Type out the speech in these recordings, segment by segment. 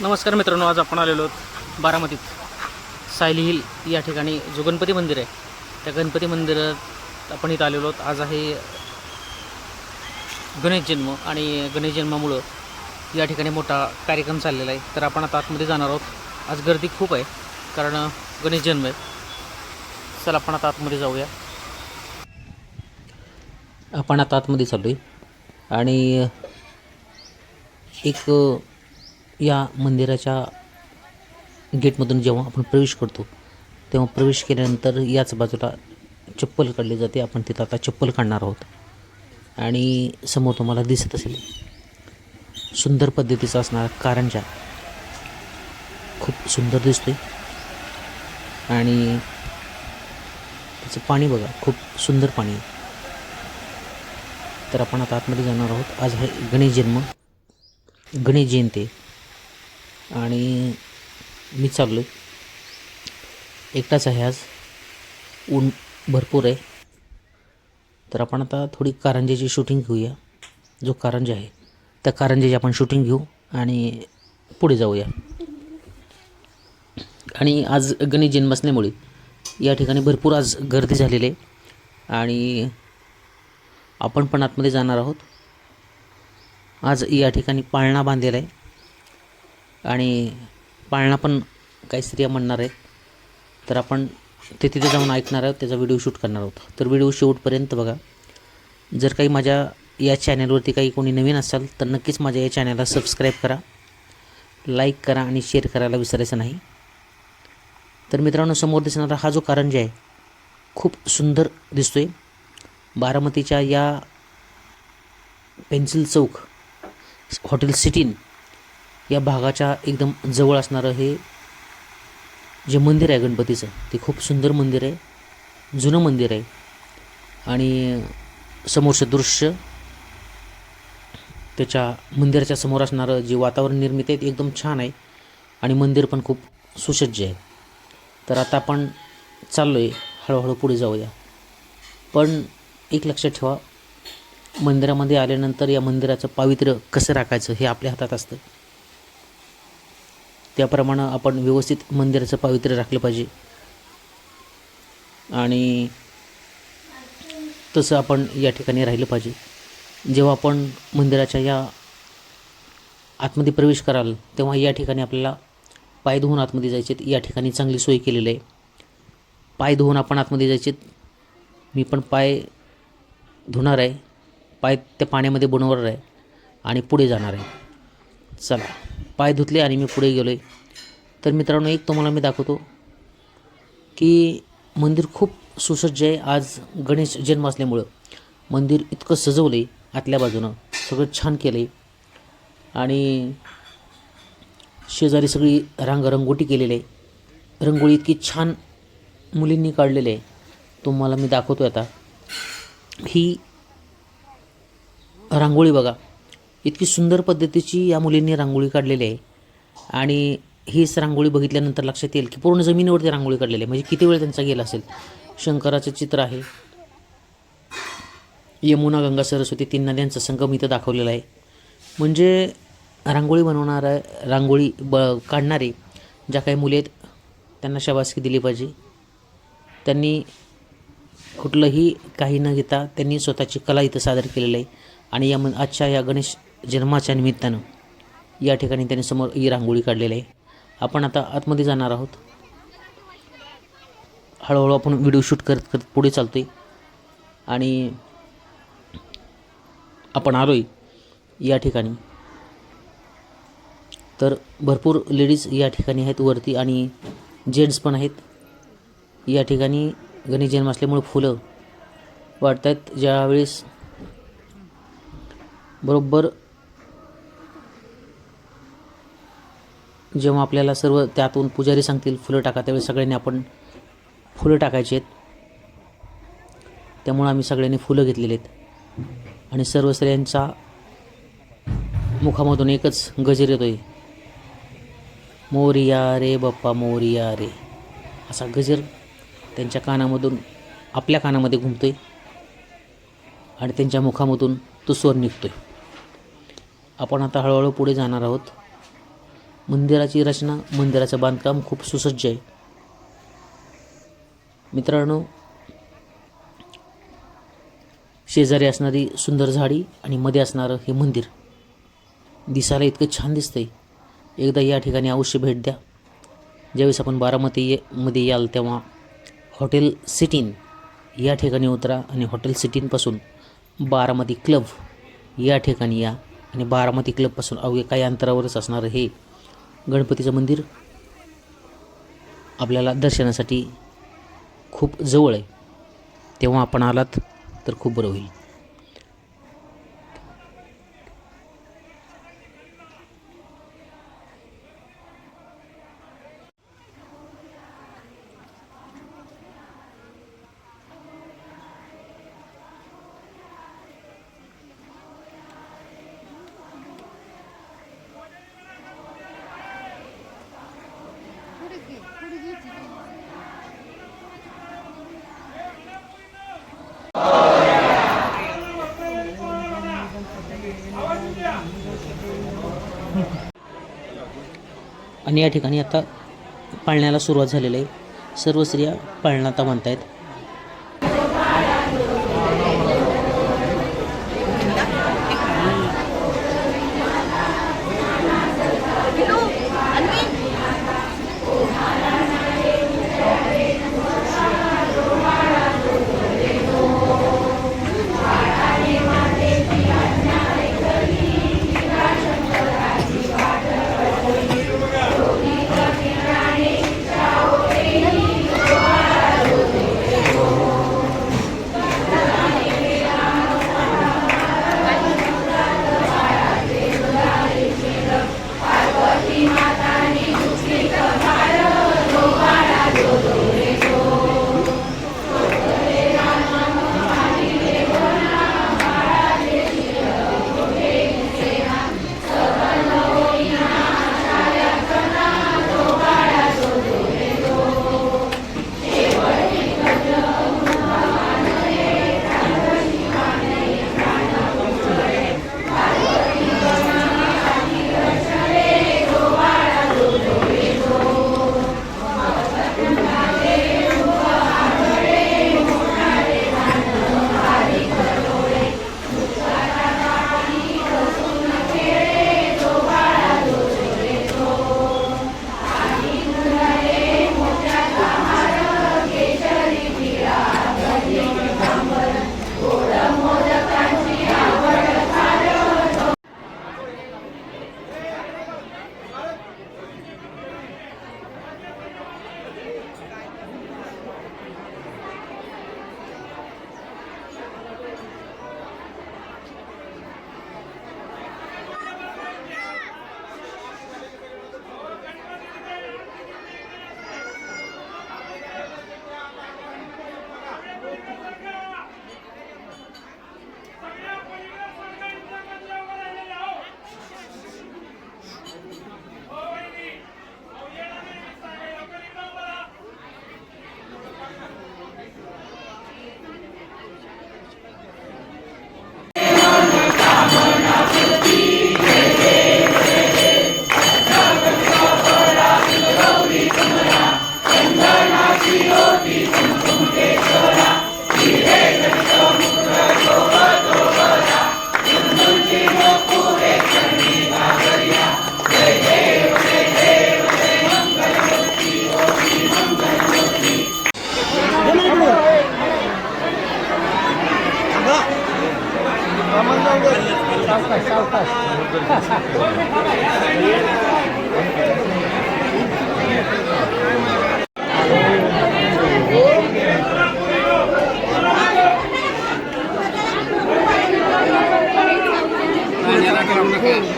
नमस्कार मित्रांनो आज आपण आलेलो आहोत बारामतीत. सायली हिल या ठिकाणी जो गणपती मंदिर आहे त्या गणपती मंदिरात आपण इथं आलेलो आहोत. आज आहे गणेश जन्म आणि गणेश जन्मामुळं या ठिकाणी मोठा कार्यक्रम चाललेला आहे. तर आपण आता आतमध्ये जाणार आहोत. आज गर्दी खूप आहे कारण गणेश जन्म आहे. चला आपण आता आतमध्ये जाऊया. आपण आता आतमध्ये चाललो आहे आणि एक या मंदिराच्या गेटमधून जेव्हा आपण प्रवेश करतो तेव्हा प्रवेश केल्यानंतर याच बाजूला चप्पल काढली जाते. आपण तिथं आता चप्पल काढणार आहोत. आणि समोर तुम्हाला दिसत असेल सुंदर पद्धतीचा असणारा कारंजा. खूप सुंदर दिसतोय. आणि त्याचं पाणी बघा खूप सुंदर पाणी आहे. तर आपण आता आतमध्ये जाणार आहोत. आज आहे गणेश जन्म गणेश जयंती. आणि मी चाललो आहे एकटाच आहे आज. ऊन भरपूर आहे. तर आपण आता थोडी कारंजाची शूटिंग घेऊया. जो कारंजा आहे त्या कारंजाची आपण शूटिंग घेऊ आणि पुढे जाऊया. आणि आज गणेश जन्म असल्यामुळे या ठिकाणी भरपूर आज गर्दी झालेली आहे. आणि आपण पण आतमध्ये जाणार आहोत. आज या ठिकाणी पाळणा बांधलेला आहे. आणि पाळणा पण काही स्त्रिया म्हणणार आहेत. तर आपण ते तिथे जाऊन ऐकणार आहोत त्याचा व्हिडिओ शूट करणार आहोत. तर व्हिडिओ शेवटपर्यंत बघा. जर काही माझ्या या चॅनलवरती काही कोणी नवीन असाल तर नक्कीच माझ्या या चॅनलला सबस्क्राईब करा. लाईक करा आणि शेअर करायला विसरायचं नाही. तर मित्रांनो समोर दिसणारा हा जो कारंजा आहे खूप सुंदर दिसतो आहे बारामतीच्या या पेन्सिल चौक हॉटेल सिटीन या भागाच्या एकदम जवळ असणारं हे जे मंदिर आहे गणपतीचं ते खूप सुंदर मंदिर आहे जुनं मंदिर आहे. आणि समोरचं दृश्य त्याच्या मंदिराच्या समोर असणारं जे वातावरण निर्मित आहे ते एकदम छान आहे. आणि मंदिर पण खूप सुसज्ज आहे. तर आता आपण चाललो आहे हळूहळू पुढे जाऊया. पण एक लक्षात ठेवा मंदिरामध्ये आल्यानंतर या मंदिराचं पावित्र्य कसं राखायचं हे आपल्या हातात असतं. त्याप्रमाणे आपण व्यवस्थित मंदिराचं पावित्र्य राखलं पाहिजे. आणि तसं आपण या ठिकाणी राहिलं पाहिजे. जेव्हा आपण मंदिराच्या या आतमध्ये प्रवेश कराल तेव्हा या ठिकाणी आपल्याला पाय धुवून आतमध्ये जायचे या ठिकाणी चांगली सोय केलेली आहे. पाय धुवून आपण आतमध्ये जायचे मी पण पाय धुणार आहे. पाय त्या पाण्यामध्ये बनवणार आहे. आणि पुढे जाणार आहे. चला. पाय धुतले आणि मी पुढे गेलो आहे तर मित्रांनो एक तुम्हाला मी दाखवतो की मंदिर खूप सुसज्ज आहे. आज गणेश जन्म असल्यामुळं मंदिर इतकं सजवलं आहे आतल्या बाजूनं. सगळं छान केलं आहे आणि शेजारी सगळी रांगरंगोटी केलेली आहे. रंगोळी इतकी छान मुलींनी काढलेली आहे. तुम्हाला मी दाखवतो आता. ही रांगोळी बघा. इतकी सुंदर पद्धतीची या मुलींनी रांगोळी काढलेली आहे. आणि हीच रांगोळी बघितल्यानंतर लक्षात येईल की पूर्ण जमिनीवरती रांगोळी काढलेली आहे. म्हणजे किती वेळ त्यांचा गेला असेल? शंकराचं चित्र आहे. यमुना गंगा सरस्वती तीन नद्यांचा संगम इथं दाखवलेला आहे. म्हणजे रांगोळी बनवणारा रांगोळी ब काढणारे ज्या काही मुले आहेत त्यांना शाबासकी दिली पाहिजे. त्यांनी कुठलंही काही न घेता त्यांनी स्वतःची कला इथं सादर केलेली आहे. आणि या मन आजच्या या गणेश जन्माच्या निमित्तानं या ठिकाणी त्यांनी समोर ही रांगोळी काढलेली आहे. आपण आता आतमध्ये जाणार आहोत. हळूहळू आपण व्हिडिओ शूट करत करत पुढे चालतो आहे आणि आपण आलो आहे या ठिकाणी. तर भरपूर लेडीज या ठिकाणी आहेत वरती आणि जेंट्स पण आहेत. या ठिकाणी गणेश जन्म असल्यामुळे फुलं वाटत आहेत ज्यावेळेस बरोबर जेव्हा आपल्याला सर्व त्यातून पुजारी सांगतील फुलं टाका त्यावेळी सगळ्यांनी आपण फुलं टाकायची आहेत. त्यामुळं आम्ही सगळ्यांनी फुलं घेतलेली आहेत. आणि सर्व स्त्रियांचा मुखामधून एकच गजर येतोय. मोरिया रे बाप्पा मोरिया रे. असा गजर त्यांच्या कानामधून आपल्या कानामध्ये घुमतोय आणि त्यांच्या मुखामधून तो स्वर निघतोय. आपण आता हळूहळू पुढे जाणार आहोत. मंदिराची रचना मंदिराचं बांधकाम खूप सुसज्ज आहे. मित्रांनो शेजारी असणारी सुंदर झाडी आणि मध्ये असणारं हे मंदिर दिसायला इतकं छान दिसतंय. एकदा या ठिकाणी अवश्य भेट द्या. ज्यावेळेस आपण बारामती ये मध्ये याल तेव्हा हॉटेल सिटीन या ठिकाणी उतरा आणि हॉटेल सिटीनपासून बारामती क्लब या ठिकाणी या आणि बारामती क्लबपासून अवघे काही अंतरावरच असणारं हे गणपतीचं मंदिर आपल्याला दर्शनासाठी खूप जवळ आहे. तेव्हा आपण आलात तर खूप बरं होईल. आणि या ठिकाणी आता पाळण्याला सुरुवात झालेली आहे. सर्व स्त्रिया पाळणा आता म्हणतायत.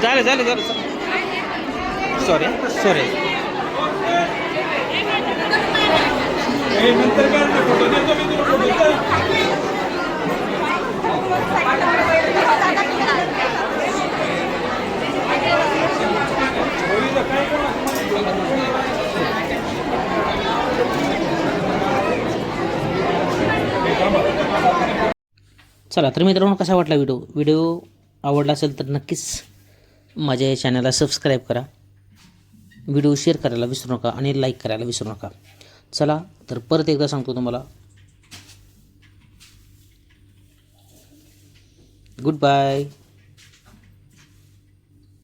झालं झालं झालं सॉरी सॉरी चला तर मित्रांनो कसा वाटला व्हिडिओ? व्हिडिओ आवडला असेल तर नक्कीच माझ्या या चॅनलला सबस्क्राईब करा. व्हिडिओ शेअर करायला विसरू नका आणि लाईक करायला विसरू नका. चला तर परत एकदा सांगतो तुम्हाला. Good bye